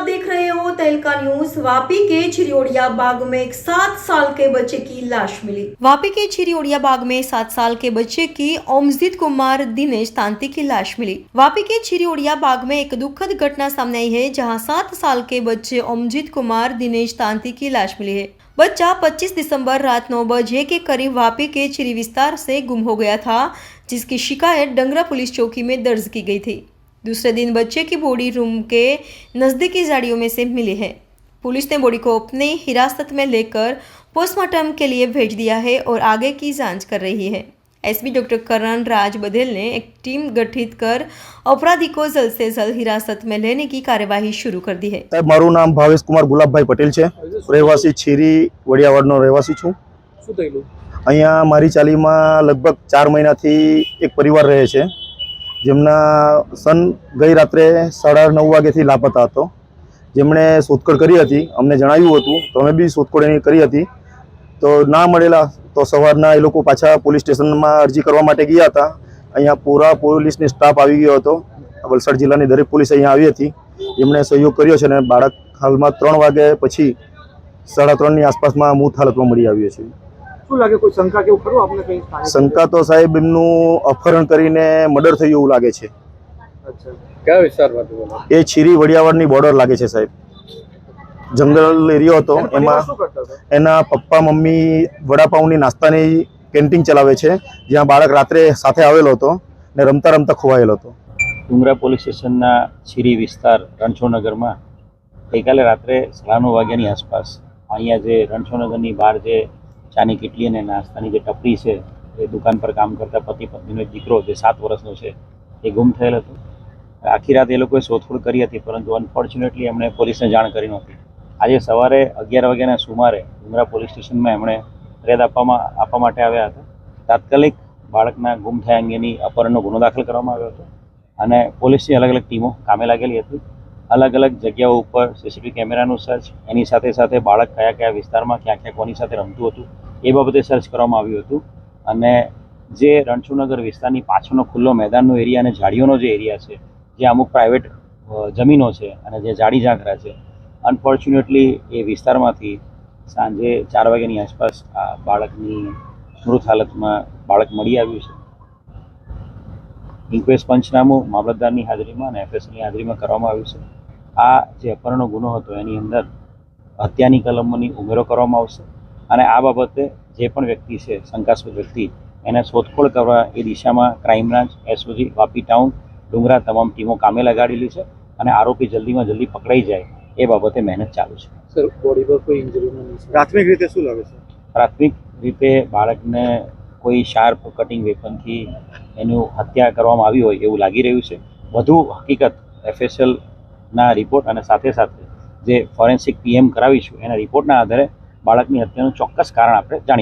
तहलका न्यूज़। वापी के चिरियोड़िया बाग में एक सात साल के बच्चे की लाश मिली। वापी के चिरियोड़िया बाग में सात साल के बच्चे की ओमजित कुमार दिनेश तांती की लाश मिली। वापी के चिरियोड़िया बाग में एक दुखद घटना सामने आई है, जहाँ सात साल के बच्चे ओमजीत कुमार दिनेश तांती की लाश मिली है। बच्चा 25 दिसंबर रात 9 बजे के करीब वापी के चिरी विस्तार से गुम हो गया था, जिसकी शिकायत डंगरा पुलिस चौकी में दर्ज की गई थी। दूसरे दिन बच्चे की बॉडी रूम के नज़दीकी झाड़ियों में से मिली है पुलिस ने बॉडी को अपनी हिरासत में लेकर पोस्टमार्टम के लिए भेज दिया है और आगे की जांच कर रही है एसपी डॉक्टर करण राज बघेल ने एक टीम गठित कर अपराधी को जल्द से जल्द हिरासत में लेने की कार्यवाही शुरू कर दी है સાહેબ મારું નામ ભાવેશ કુમાર ગુલાબભાઈ પટેલ છે રહેવાસી છીરી વડિયાવાડનો રહેવાસી છું શું થયેલું અહીંયા મારી ચાલીમાં લગભગ ચાર મહિનાથી એક પરિવાર રહે છે જેમના સન ગઈ રાત્રે સાડા નવ વાગ્યાથી લાપતા હતો. જેમણે શોધખોળ કરી હતી, અમને જણાવ્યું હતું, તો અમે બી શોધખોળ એની કરી હતી. તો ના મળેલા, તો સવારના એ લોકો પાછા પોલીસ સ્ટેશનમાં અરજી કરવા માટે ગયા હતા. અહીંયા પૂરા પોલીસની સ્ટાફ આવી ગયો હતો. વલસાડ જિલ્લાની દરેક પોલીસ અહીંયા આવી હતી. જેમણે સહયોગ કર્યો છે અને બાળક હાલમાં ત્રણ વાગે પછી સાડા ત્રણની આસપાસમાં મૂત હાલતમાં મળી આવ્યો છે. શું લાગે કોઈ શંકા કેવું ખરું આપને કઈ શંકા તો સાહેબ એમનું અપહરણ કરીને મર્ડર થયું એવું લાગે છે. કયા વિસ્તારમાંથી એ છીરી વડિયાવાડની બોર્ડર લાગે છે સાહેબ. જંગલ એરિયો હતો એમાં શું કરતા હતા? એના પપ્પા મમ્મી વડાપાઉની નાસ્તાની કેન્ટીન ચલાવે છે જ્યાં બાળક રાત્રે સાથે આવેલો હતો ને રમતા રમતા ખોવાયેલો હતો. ડુંગરા પોલીસ સ્ટેશનના છીરી વિસ્તાર રણછોડનગરમાં ગઈકાલે રાત્રે સાડા નવ વાગ્યાની આસપાસ અહીંયા જે રણછોડનગરની બહાર જે ચાની કિટલી અને નાસ્તાની જે ટપરી છે, એ દુકાન પર કામ કરતા પતિ પત્નીનો દીકરો જે સાત વર્ષનો છે, એ ગુમ થયેલ હતો. આખી રાત એ લોકોએ શોધખોળ કરી હતી, પરંતુ અનફોર્ચ્યુનેટલી એમણે પોલીસને જાણ કરી નહોતી. આજે સવારે અગિયાર વાગ્યાના સુમારે ઉમરા પોલીસ સ્ટેશનમાં એમણે ફરિયાદ આપવામાં, આપવા માટે આવ્યા હતા. તાત્કાલિક બાળકના ગુમ થયા અંગેની અપહરણનો ગુનો દાખલ કરવામાં આવ્યો હતો અને પોલીસની અલગ અલગ ટીમો કામે લાગેલી હતી. અલગ અલગ જગ્યાઓ ઉપર સીસીટીવી કેમેરાનું સર્ચ એની સાથે સાથે બાળક કયા કયા વિસ્તારમાં, ક્યાં ક્યાં કોની સાથે રમતું હતું, એ બાબતે સર્ચ કરવામાં આવ્યું હતું. અને જે રણછોડનગર વિસ્તારની પાછળનો ખુલ્લો મેદાનનો એરિયા અને ઝાડીઓનો જે એરિયા છે, જે અમુક પ્રાઇવેટ જમીનો છે અને જે ઝાડી ઝાંખરા છે અનફોર્ચ્યુનેટલી એ વિસ્તારમાંથી સાંજે ચાર વાગ્યાની આસપાસ આ બાળકની મૃત હાલતમાં બાળક મળી આવ્યું છે. ઇન્ક્વેસ્ટ પંચનામું મામલતદારની હાજરીમાં અને એફએસની હાજરીમાં કરવામાં આવ્યું છે. આ જે અપહરણનો ગુનો હતો એની અંદર હત્યાની કલમોની ઉમેરો કરવામાં આવશે અને આ બાબતે જે પણ વ્યક્તિ છે શંકાસ્પદ વ્યક્તિ એને શોધખોળ કરવા એ દિશામાં crime branch SOG Vapi town Dungra તમામ ટીમો કામે લગાડેલી છે અને આરોપી જલ્દીમાં જલ્દી પકડાઈ જાય એ બાબતે મહેનત ચાલુ છે. સર બોડી પર કોઈ ઇન્જરી નથી પ્રાથમિક રીતે શું લાગે છે? પ્રાથમિક રીતે બાળકને કોઈ શાર્પ કટિંગ વેપનથી એનું હત્યા કરવામાં આવી હોય એવું લાગી રહ્યું છે. વધુ હકીકત એફએસએલ ના રિપોર્ટ અને સાથે સાથે જે ફોરેન્સિક પીએમ કરાવીશું, એના રિપોર્ટના આધારે બાળકની હત્યાનું ચોક્કસ કારણ આપણે જાણી